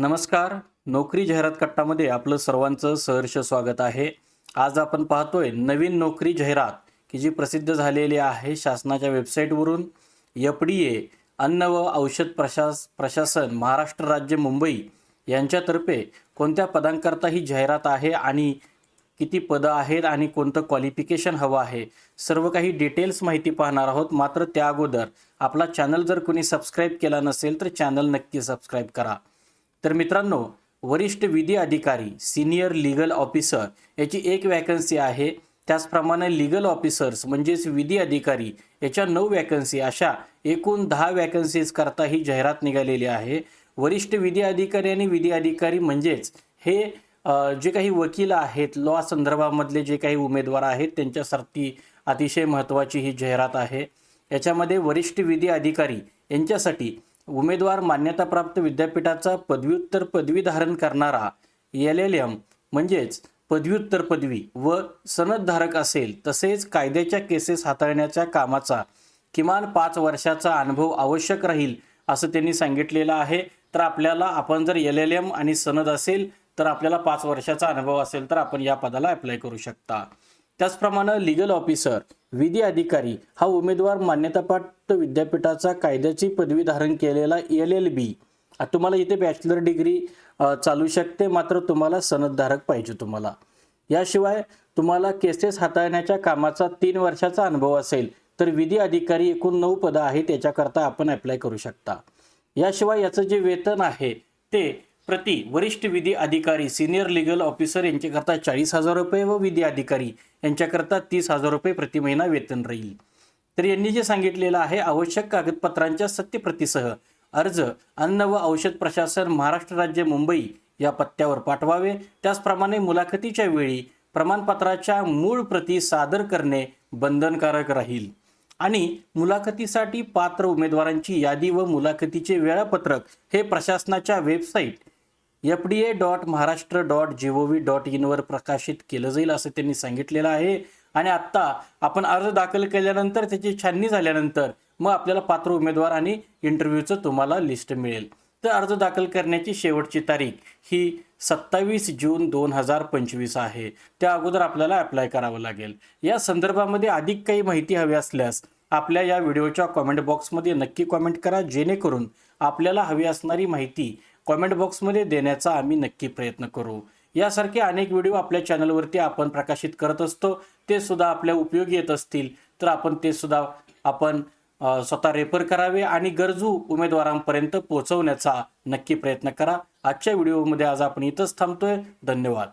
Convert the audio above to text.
नमस्कार. नोकरी जाहिरात कट्टामध्ये आपलं सर्वांचं सहर्ष स्वागत आहे. आज आपण पाहतोय नवीन नोकरी जाहिरात की जी प्रसिद्ध झालेली आहे शासनाच्या वेबसाईटवरून. एफ डी ए अन्न व औषध प्रशास प्रशासन महाराष्ट्र राज्य मुंबई यांच्यातर्फे कोणत्या पदांकरता ही जाहिरात आहे आणि किती पदं आहेत आणि कोणतं क्वालिफिकेशन हवं आहे? सर्व काही डिटेल्स माहिती पाहणार आहोत. मात्र त्या अगोदर आपला चॅनल जर कोणी सबस्क्राईब केला नसेल तर चॅनल नक्की सबस्क्राईब करा. तर मित्रांनो वरिष्ठ विधी अधिकारी सिनियर लिगल ऑफिसर याची एक वॅकन्सी आहे. त्याचप्रमाणे लिगल ऑफिसर्स म्हणजेच विधी अधिकारी याच्या नऊ वॅकन्सी अशा एकूण दहा वॅकन्सीज करता ही जाहिरात निघालेली आहे. वरिष्ठ विधी अधिकारी आणि विधी अधिकारी म्हणजेच हे जे काही वकील आहेत लॉ संदर्भामधले जे काही उमेदवार आहेत त्यांच्यासाठी अतिशय महत्त्वाची ही जाहिरात आहे. याच्यामध्ये वरिष्ठ विधी अधिकारी यांच्यासाठी उमेदवार मान्यताप्राप्त विद्यापीठाचा पदव्युत्तर पदवी धारण करणारा एल एल एम म्हणजेच पदव्युत्तर पदवी व सनदधारक असेल तसेच कायद्याच्या केसेस हाताळण्याच्या कामाचा किमान पाच वर्षाचा अनुभव आवश्यक राहील असं त्यांनी सांगितलेलं आहे. तर आपल्याला आपण जर एल एल एम आणि सनद असेल तर आपल्याला पाच वर्षाचा अनुभव असेल तर आपण या पदाला अप्लाय करू शकता. त्याचप्रमाणे लिगल ऑफिसर विधी अधिकारी हा उमेदवार मान्यताप्राप्त विद्यापीठाचा कायद्याची पदवी धारण केलेला एल एल बी तुम्हाला इथे बॅचलर डिग्री चालू शकते मात्र तुम्हाला सनदधारक पाहिजे तुम्हाला. याशिवाय तुम्हाला केसेस हाताळण्याच्या कामाचा तीन वर्षाचा अनुभव असेल तर विधी अधिकारी एकूण नऊ पदं आहेत याच्याकरता आपण अप्लाय करू शकता. याशिवाय याचं जे वेतन आहे ते प्रति वरिष्ठ विधी अधिकारी सिनियर लिगल ऑफिसर यांच्याकरता चाळीस हजार रुपये व विधी अधिकारी यांच्याकरता तीस हजार रुपये प्रति महिना वेतन राहील. तर यांनी जे सांगितलेलं आहे आवश्यक कागदपत्रांच्या सत्यप्रतीसह अर्ज अन्न व औषध प्रशासन महाराष्ट्र राज्य मुंबई या पत्त्यावर पाठवावे. त्याचप्रमाणे मुलाखतीच्या वेळी प्रमाणपत्राच्या मूळ प्रती सादर करणे बंधनकारक राहील. आणि मुलाखतीसाठी पात्र उमेदवारांची यादी व मुलाखतीचे वेळापत्रक हे प्रशासनाच्या website F D A dot Maharashtra dot G O V dot इनवर प्रकाशित केलं जाईल असं त्यांनी सांगितलेलं आहे. आणि आत्ता आपण अर्ज दाखल केल्यानंतर त्याची छाननी झाल्यानंतर मग आपल्याला पात्र उमेदवार आणि इंटरव्ह्यूचं तुम्हाला लिस्ट मिळेल. तर अर्ज दाखल करण्याची शेवटची तारीख ही सत्तावीस जून दोन हजार पंचवीस आहे. त्या अगोदर आपल्याला अप्लाय करावं लागेल. या संदर्भामध्ये अधिक काही माहिती हवी असल्यास आपल्या या व्हिडिओच्या कॉमेंट बॉक्समध्ये नक्की कॉमेंट करा जेणेकरून आपल्याला हवी असणारी माहिती कॉमेंट बॉक्समध्ये देण्याचा आम्ही नक्की प्रयत्न करू. यासारखे अनेक व्हिडिओ आपल्या चॅनलवरती आपण प्रकाशित करत असतो. ते सुद्धा आपल्या उपयोगी येत असतील तर आपण ते सुद्धा आपण स्वतः रेफर करावे आणि गरजू उमेदवारांपर्यंत पोहोचवण्याचा नक्की प्रयत्न करा. आजच्या व्हिडिओमध्ये आज आपण इथंच थांबतोय. धन्यवाद.